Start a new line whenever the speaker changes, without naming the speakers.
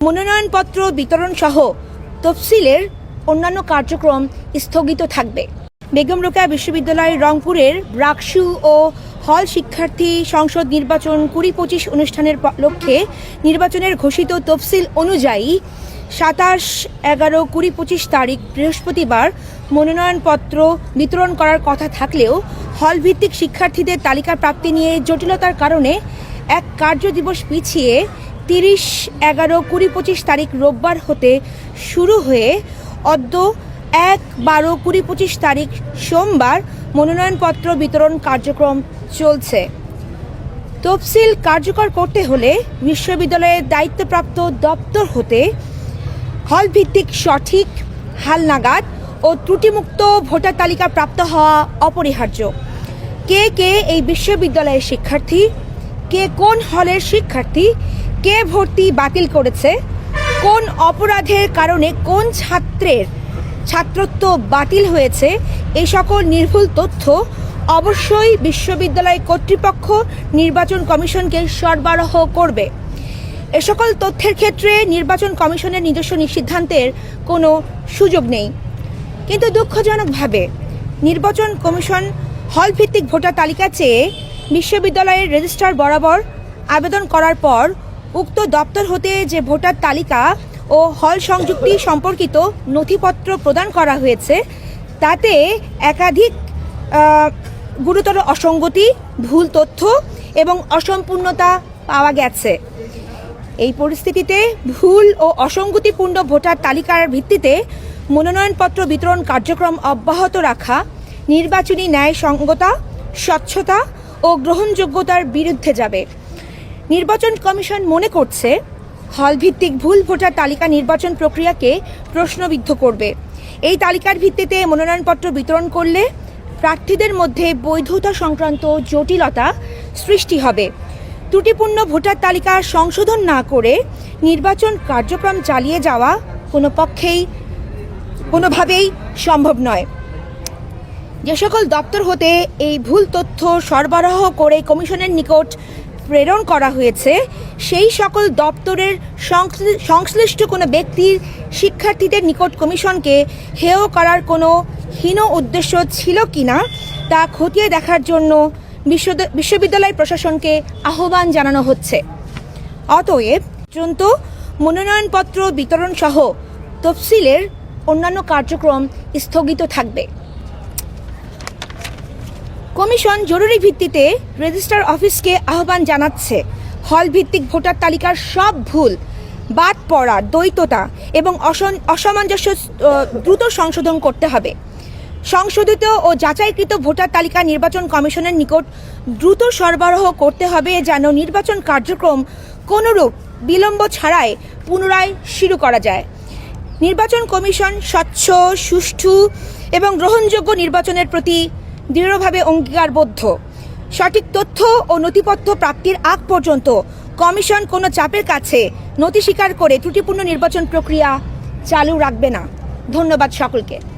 মনোনয়নপত্র বিতরণ সহ তফসিলের অন্যান্য কার্যক্রম স্থগিত থাকবে। বেগম রোকেয়া বিশ্ববিদ্যালয় রংপুরের ব্রাকসু ও হল শিক্ষার্থী সংসদ নির্বাচন কুড়ি পঁচিশ অনুষ্ঠানের লক্ষ্যে নির্বাচনের ঘোষিত তফসিল অনুযায়ী সাতাশ এগারো কুড়ি পঁচিশ তারিখ বৃহস্পতিবার মনোনয়নপত্র বিতরণ করার কথা থাকলেও হল ভিত্তিক শিক্ষার্থীদের তালিকা প্রাপ্তি নিয়ে জটিলতার কারণে এক কার্য দিবস পিছিয়ে তিরিশ, এগারো, কুড়ি, পঁচিশ তারিখ রোববার হতে শুরু হয়ে অদ্য এক, বারো, কুড়ি, পঁচিশ তারিখ সোমবার মনোনয়নপত্র বিতরণ কার্যক্রম চলছে। তফসিল কার্যকর করতে হলে বিশ্ববিদ্যালয়ের দায়িত্বপ্রাপ্ত দপ্তর হতে হল ভিত্তিক সঠিক হালনাগাদ ও ত্রুটিমুক্ত ভোটার তালিকা প্রাপ্ত হওয়া অপরিহার্য। কে কে এই বিশ্ববিদ্যালয়ের শিক্ষার্থী? কে কোন হলের শিক্ষার্থী? কে ভর্তি বাতিল করেছে? কোন অপরাধের কারণে কোন ছাত্রের ছাত্রত্ব বাতিল হয়েছে? এই সকল নির্ভুল তথ্য অবশ্যই বিশ্ববিদ্যালয় কর্তৃপক্ষ নির্বাচন কমিশনকে সরবরাহ করবে। এ সকল তথ্যের ক্ষেত্রে নির্বাচন কমিশনের নিজস্ব সিদ্ধান্তের কোনো সুযোগ নেই। কিন্তু দুঃখজনকভাবে নির্বাচন কমিশন হল ভিত্তিক ভোটার তালিকা চেয়ে বিশ্ববিদ্যালয়ের রেজিস্ট্রার বরাবর আবেদন করার পর উক্ত দপ্তর হতে যে ভোটার তালিকা ও হল সংযুক্তি সম্পর্কিত নথিপত্র প্রদান করা হয়েছে, তাতে একাধিক গুরুতর অসঙ্গতি, ভুল তথ্য এবং অসম্পূর্ণতা পাওয়া গেছে। এই পরিস্থিতিতে ভুল ও অসঙ্গতিপূর্ণ ভোটার তালিকার ভিত্তিতে মনোনয়নপত্র বিতরণ কার্যক্রম অব্যাহত রাখা, নির্বাচনী ন্যায়সঙ্গতা, স্বচ্ছতা ও গ্রহণযোগ্যতার বিরুদ্ধে যাবে। নির্বাচন কমিশন মনে করছে হলভিত্তিক ভুল ভোটার তালিকা নির্বাচন প্রক্রিয়াকে প্রশ্নবিদ্ধ করবে। এই তালিকার ভিত্তিতে মনোনয়নপত্র বিতরণ করলে প্রার্থীদের মধ্যে বৈধতা সংক্রান্ত জটিলতা সৃষ্টি হবে। ত্রুটিপূর্ণ ভোটার তালিকা সংশোধন না করে নির্বাচন কার্যক্রম চালিয়ে যাওয়া কোনো পক্ষেই কোনোভাবেই সম্ভব নয়। যে সকল দপ্তর হতে এই ভুল তথ্য সরবরাহ করে কমিশনের নিকট প্রেরণ করা হয়েছে, সেই সকল দপ্তরের সংশ্লিষ্ট কোনো ব্যক্তির শিক্ষার্থীদের নিকট কমিশনকে হেয় করার কোনো হীন উদ্দেশ্য ছিল কি না, তা খতিয়ে দেখার জন্য বিশ্ববিদ্যালয় প্রশাসনকে আহ্বান জানানো হচ্ছে। অতএব পর্যন্ত মনোনয়নপত্র বিতরণ সহ তফসিলের অন্যান্য কার্যক্রম স্থগিত থাকবে। কমিশন জরুরি ভিত্তিতে রেজিস্ট্রার অফিসকে আহ্বান জানাচ্ছে। হল ভিত্তিক ভোটার তালিকার সব ভুল বাদ পড়া দ্বৈততা এবং অসামঞ্জস্য দ্রুত সংশোধন করতে হবে। সংশোধিত ও যাচাইকৃত ভোটার তালিকা নির্বাচন কমিশনের নিকট দ্রুত সরবরাহ করতে হবে যেন নির্বাচন কার্যক্রম কোনোরূপ বিলম্ব ছাড়াই পুনরায় শুরু করা যায়। নির্বাচন কমিশন স্বচ্ছ, সুষ্ঠু এবং গ্রহণযোগ্য নির্বাচনের প্রতি দৃঢ়ভাবে অঙ্গীকারবদ্ধ। সঠিক তথ্য ও নথিপত্র প্রাপ্তির আগ পর্যন্ত কমিশন কোনো চাপের কাছে নথি স্বীকার করে ত্রুটিপূর্ণ নির্বাচন প্রক্রিয়া চালু রাখবে না। ধন্যবাদ সকলকে।